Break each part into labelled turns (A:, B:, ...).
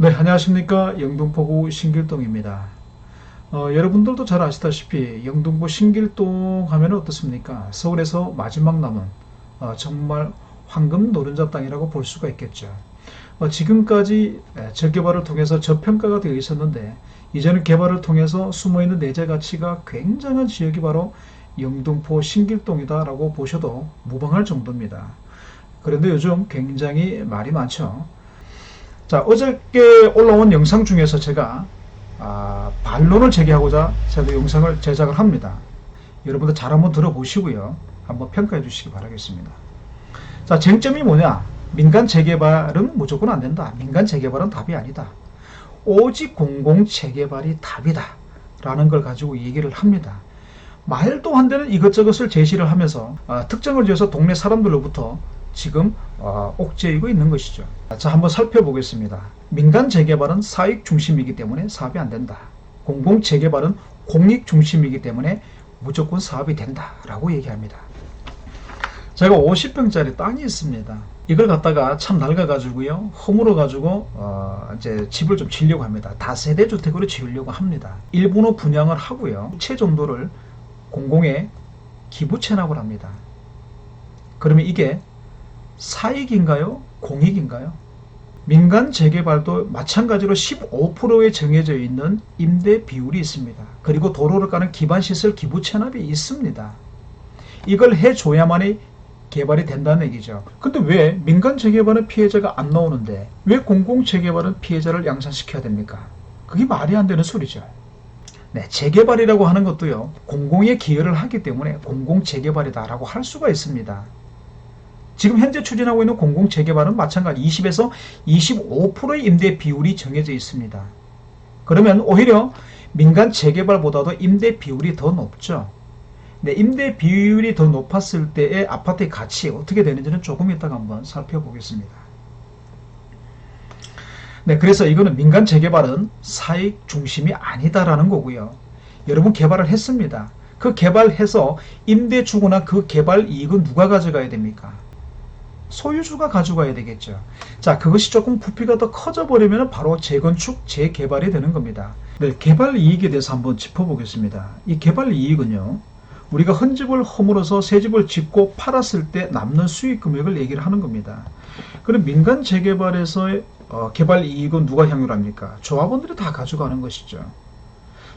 A: 네, 안녕하십니까. 영등포구 신길동입니다. 어, 여러분들도 잘 아시다시피 영등포 신길동 하면 어떻습니까? 서울에서 마지막 남은 어, 정말 황금 노른자 땅이라고 볼 수가 있겠죠. 어, 지금까지 에, 저개발을 통해서 저평가가 되어 있었는데 이제는 개발을 통해서 숨어있는 내재 가치가 굉장한 지역이 바로 영등포 신길동이다라고 보셔도 무방할 정도입니다. 그런데 요즘 굉장히 말이 많죠. 자, 어저께 올라온 영상 중에서 제가 아, 반론을 제기하고자 제가 영상을 제작을 합니다. 여러분들 잘 한번 들어보시고요. 한번 평가해 주시기 바라겠습니다. 자, 쟁점이 뭐냐? 민간 재개발은 무조건 안 된다. 민간 재개발은 답이 아니다. 오직 공공 재개발이 답이다. 라는 걸 가지고 얘기를 합니다. 말도 안 되는 이것저것을 제시를 하면서 아, 특정을 지어서 동네 사람들로부터 지금 어, 옥죄이고 있는 것이죠. 자, 한번 살펴보겠습니다. 민간 재개발은 사익 중심이기 때문에 사업이 안 된다. 공공 재개발은 공익 중심이기 때문에 무조건 사업이 된다라고 얘기합니다. 제가 50평짜리 땅이 있습니다. 이걸 갖다가 참 낡아가지고요, 허물어 가지고 어, 이제 집을 좀 지려고 합니다. 다세대 주택으로 지으려고 합니다. 일부는 분양을 하고요, 채 정도를 공공에 기부 체납을 합니다. 그러면 이게 사익인가요? 공익인가요? 민간 재개발도 마찬가지로 15%에 정해져 있는 임대 비율이 있습니다. 그리고 도로를 까는 기반시설 기부 체납이 있습니다. 이걸 해줘야만이 개발이 된다는 얘기죠. 근데 왜 민간 재개발은 피해자가 안 나오는데 왜 공공 재개발은 피해자를 양산시켜야 됩니까? 그게 말이 안 되는 소리죠. 네, 재개발이라고 하는 것도요, 공공의 기여를 하기 때문에 공공 재개발이다라고 할 수가 있습니다. 지금 현재 추진하고 있는 공공 재개발은 마찬가지 20에서 25%의 임대 비율이 정해져 있습니다. 그러면 오히려 민간 재개발보다도 임대 비율이 더 높죠. 네, 임대 비율이 더 높았을 때의 아파트의 가치 어떻게 되는지는 조금 이따가 한번 살펴보겠습니다. 네, 그래서 이거는 민간 재개발은 사익 중심이 아니다라는 거고요. 여러분 개발을 했습니다. 그 개발해서 임대 주거나 그 개발 이익은 누가 가져가야 됩니까? 소유주가 가져가야 되겠죠. 자, 그것이 조금 부피가 더 커져 버리면 바로 재건축, 재개발이 되는 겁니다. 네, 개발 이익에 대해서 한번 짚어보겠습니다. 이 개발 이익은요, 우리가 헌 집을 허물어서 새 집을 짓고 팔았을 때 남는 수익 금액을 얘기를 하는 겁니다. 그럼 민간 재개발에서의 어, 개발 이익은 누가 향유합니까? 조합원들이 다 가져가는 것이죠.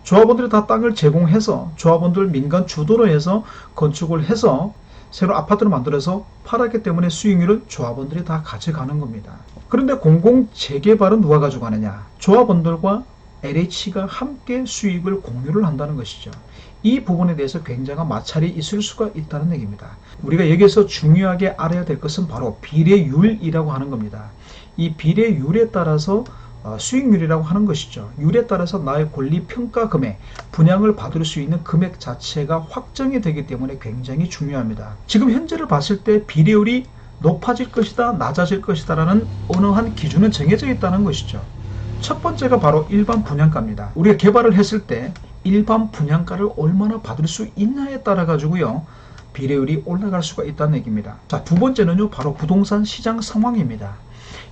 A: 조합원들이 다 땅을 제공해서 조합원들 민간 주도로 해서 건축을 해서 새로 아파트를 만들어서 팔았기 때문에 수익률을 조합원들이 다 가져가는 겁니다. 그런데 공공 재개발은 누가 가져가느냐? 조합원들과 LH가 함께 수익을 공유를 한다는 것이죠. 이 부분에 대해서 굉장한 마찰이 있을 수가 있다는 얘기입니다. 우리가 여기서 중요하게 알아야 될 것은 바로 비례율이라고 하는 겁니다. 이 비례율에 따라서 어, 수익률이라고 하는 것이죠. 율에 따라서 나의 권리 평가 금액, 분양을 받을 수 있는 금액 자체가 확정이 되기 때문에 굉장히 중요합니다. 지금 현재를 봤을 때 비례율이 높아질 것이다, 낮아질 것이다라는 어느 한 기준은 정해져 있다는 것이죠. 첫 번째가 바로 일반 분양가입니다. 우리가 개발을 했을 때 일반 분양가를 얼마나 받을 수 있냐에 따라 가지고요. 비례율이 올라갈 수가 있다는 얘기입니다. 자, 두 번째는요. 바로 부동산 시장 상황입니다.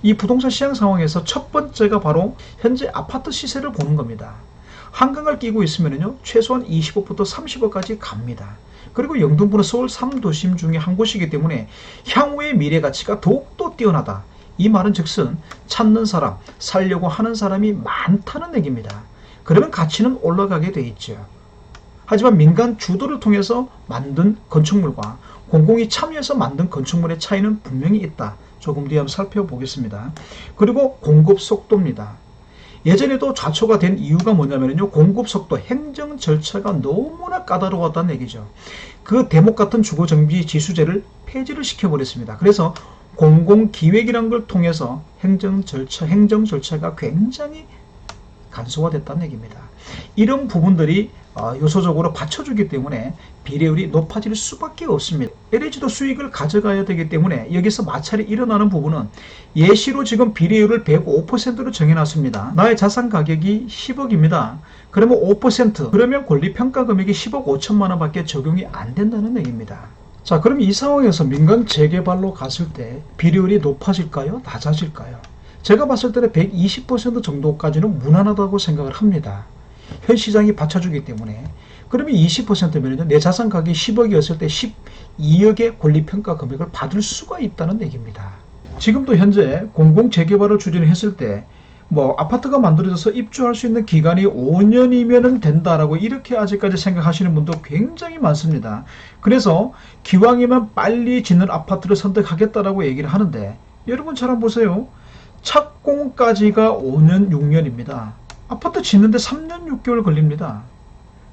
A: 이 부동산 시장 상황에서 첫 번째가 바로 현재 아파트 시세를 보는 겁니다. 한강을 끼고 있으면요. 최소한 20억부터 30억까지 갑니다. 그리고 영등포는 서울 3도심 중에 한 곳이기 때문에 향후의 미래 가치가 더욱더 뛰어나다. 이 말은 즉슨 찾는 사람, 살려고 하는 사람이 많다는 얘기입니다. 그러면 가치는 올라가게 돼 있죠. 하지만 민간 주도를 통해서 만든 건축물과 공공이 참여해서 만든 건축물의 차이는 분명히 있다. 조금 뒤에 한번 살펴보겠습니다. 그리고 공급 속도입니다. 예전에도 좌초가 된 이유가 뭐냐면요. 공급 속도, 행정 절차가 너무나 까다로웠다는 얘기죠. 그 대목 같은 주거정비 지수제를 폐지를 시켜버렸습니다. 그래서 공공기획이란 걸 통해서 행정 절차, 행정 절차가 굉장히 간소화됐다는 얘기입니다. 이런 부분들이 어, 요소적으로 받쳐주기 때문에 비례율이 높아질 수밖에 없습니다. LH도 수익을 가져가야 되기 때문에 여기서 마찰이 일어나는 부분은 예시로 지금 비례율을 105%로 정해놨습니다. 나의 자산 가격이 10억입니다. 그러면 5% 그러면 권리평가 금액이 10억 5천만 원밖에 적용이 안 된다는 얘기입니다. 자, 그럼 이 상황에서 민간 재개발로 갔을 때 비례율이 높아질까요? 낮아질까요? 제가 봤을 때는 120% 정도까지는 무난하다고 생각을 합니다. 현 시장이 받쳐주기 때문에. 그러면 20%면요, 내 자산 가격이 10억이었을 때 12억의 권리평가 금액을 받을 수가 있다는 얘기입니다. 지금도 현재 공공재개발을 추진했을 때, 뭐, 아파트가 만들어져서 입주할 수 있는 기간이 5년이면 된다라고 이렇게 아직까지 생각하시는 분도 굉장히 많습니다. 그래서 기왕이면 빨리 짓는 아파트를 선택하겠다라고 얘기를 하는데, 여러분 잘 한번 보세요. 착공까지가 5년, 6년입니다. 아파트 짓는데 3년 6개월 걸립니다.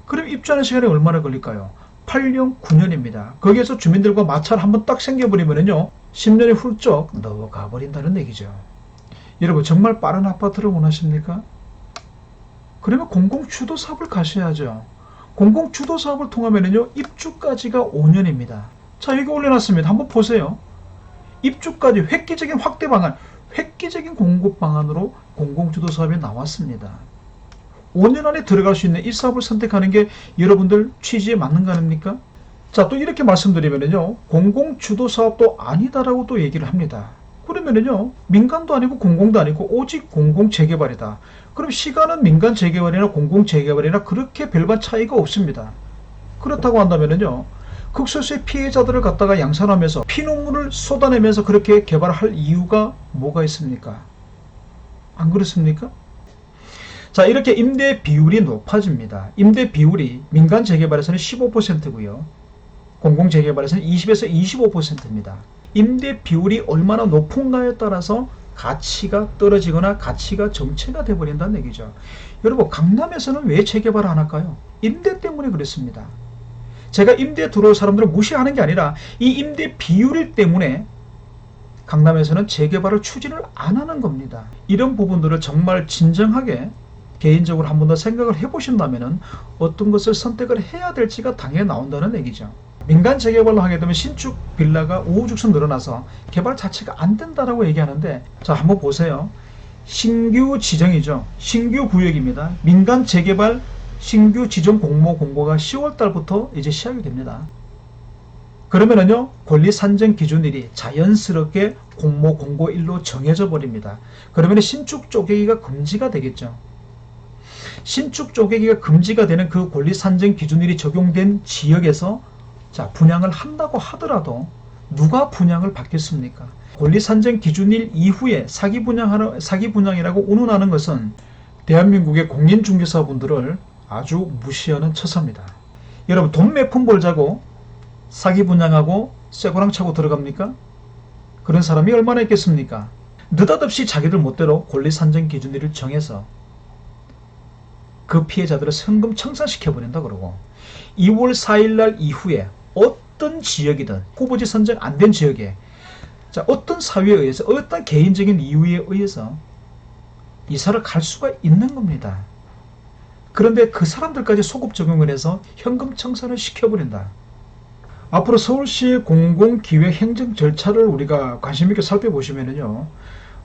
A: 그럼 입주하는 시간이 얼마나 걸릴까요? 8년, 9년입니다. 거기에서 주민들과 마찰 한번 딱 생겨버리면요. 10년이 훌쩍 넘어가 버린다는 얘기죠. 여러분 정말 빠른 아파트를 원하십니까? 그러면 공공주도 사업을 가셔야죠. 공공주도 사업을 통하면요. 입주까지가 5년입니다. 자 여기 올려놨습니다. 한번 보세요. 입주까지 획기적인 확대 방안, 획기적인 공급 방안으로 공공주도 사업이 나왔습니다. 5년 안에 들어갈 수 있는 이 사업을 선택하는 게 여러분들 취지에 맞는 거 아닙니까? 자, 또 이렇게 말씀드리면요. 공공주도 사업도 아니다라고 또 얘기를 합니다. 그러면은요, 민간도 아니고 공공도 아니고 오직 공공 재개발이다. 그럼 시간은 민간 재개발이나 공공 재개발이나 그렇게 별반 차이가 없습니다. 그렇다고 한다면은요, 극소수의 피해자들을 갖다가 양산하면서 피눈물을 쏟아내면서 그렇게 개발할 이유가 뭐가 있습니까? 안 그렇습니까? 자, 이렇게 임대 비율이 높아집니다. 임대 비율이 민간 재개발에서는 15%고요. 공공 재개발에서는 20에서 25%입니다. 임대 비율이 얼마나 높은가에 따라서 가치가 떨어지거나 가치가 정체가 되어버린다는 얘기죠. 여러분, 강남에서는 왜 재개발을 안 할까요? 임대 때문에 그렇습니다. 제가 임대 들어올 사람들을 무시하는 게 아니라 이 임대 비율 때문에 강남에서는 재개발을 추진을 안 하는 겁니다. 이런 부분들을 정말 진정하게 개인적으로 한 번 더 생각을 해보신다면 어떤 것을 선택을 해야 될지가 당연히 나온다는 얘기죠. 민간 재개발로 하게 되면 신축 빌라가 우후죽순 늘어나서 개발 자체가 안 된다라고 얘기하는데 자 한번 보세요. 신규 지정이죠. 신규 구역입니다. 민간 재개발 신규 지정 공모 공고가 10월 달부터 이제 시작이 됩니다. 그러면은요 권리 산정 기준일이 자연스럽게 공모 공고일로 정해져 버립니다. 그러면 신축 쪼개기가 금지가 되겠죠. 신축 쪼개기가 금지가 되는 그 권리 산정 기준일이 적용된 지역에서 자 분양을 한다고 하더라도 누가 분양을 받겠습니까? 권리 산정 기준일 이후에 사기 분양하는 사기 분양이라고 운운하는 것은 대한민국의 공인중개사분들을 아주 무시하는 처사입니다. 여러분 돈 몇 푼 벌자고 사기 분양하고 쇠고랑 차고 들어갑니까? 그런 사람이 얼마나 있겠습니까? 느닷없이 자기들 멋대로 권리 산정 기준일을 정해서 그 피해자들을 성금 청산시켜 버린다 그러고 2월 4일 날 이후에 어떤 지역이든 후보지 선정 안 된 지역에 자 어떤 사유에 의해서 어떤 개인적인 이유에 의해서 이사를 갈 수가 있는 겁니다. 그런데 그 사람들까지 소급 적용을 해서 현금 청산을 시켜버린다. 앞으로 서울시 공공기획 행정 절차를 우리가 관심 있게 살펴보시면은요,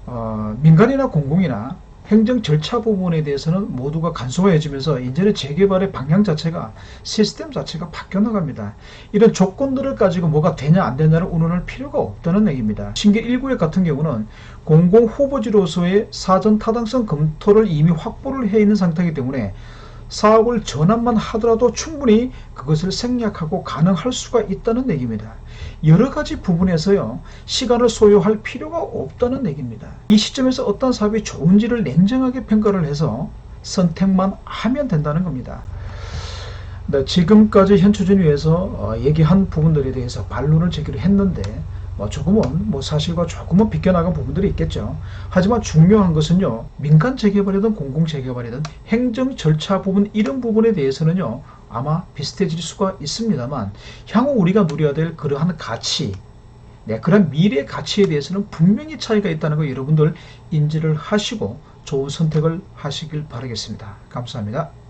A: 어, 민간이나 공공이나 행정 절차 부분에 대해서는 모두가 간소화해지면서 이제는 재개발의 방향 자체가 시스템 자체가 바뀌어 나갑니다. 이런 조건들을 가지고 뭐가 되냐 안 되냐를 운운할 필요가 없다는 얘기입니다. 신계 1구역 같은 경우는 공공 후보지로서의 사전 타당성 검토를 이미 확보를 해 있는 상태이기 때문에 사업을 전환만 하더라도 충분히 그것을 생략하고 가능할 수가 있다는 얘기입니다. 여러 가지 부분에서요, 시간을 소요할 필요가 없다는 얘기입니다. 이 시점에서 어떤 사업이 좋은지를 냉정하게 평가를 해서 선택만 하면 된다는 겁니다. 네, 지금까지 현 추진위에서 어, 얘기한 부분들에 대해서 반론을 제기를 했는데 뭐 조금은 뭐 사실과 조금은 비껴나간 부분들이 있겠죠. 하지만 중요한 것은요. 민간 재개발이든 공공 재개발이든 행정 절차 부분 이런 부분에 대해서는요. 아마 비슷해질 수가 있습니다만 향후 우리가 누려야 될 그러한 가치 네, 그런 미래 가치에 대해서는 분명히 차이가 있다는 거 여러분들 인지를 하시고 좋은 선택을 하시길 바라겠습니다. 감사합니다.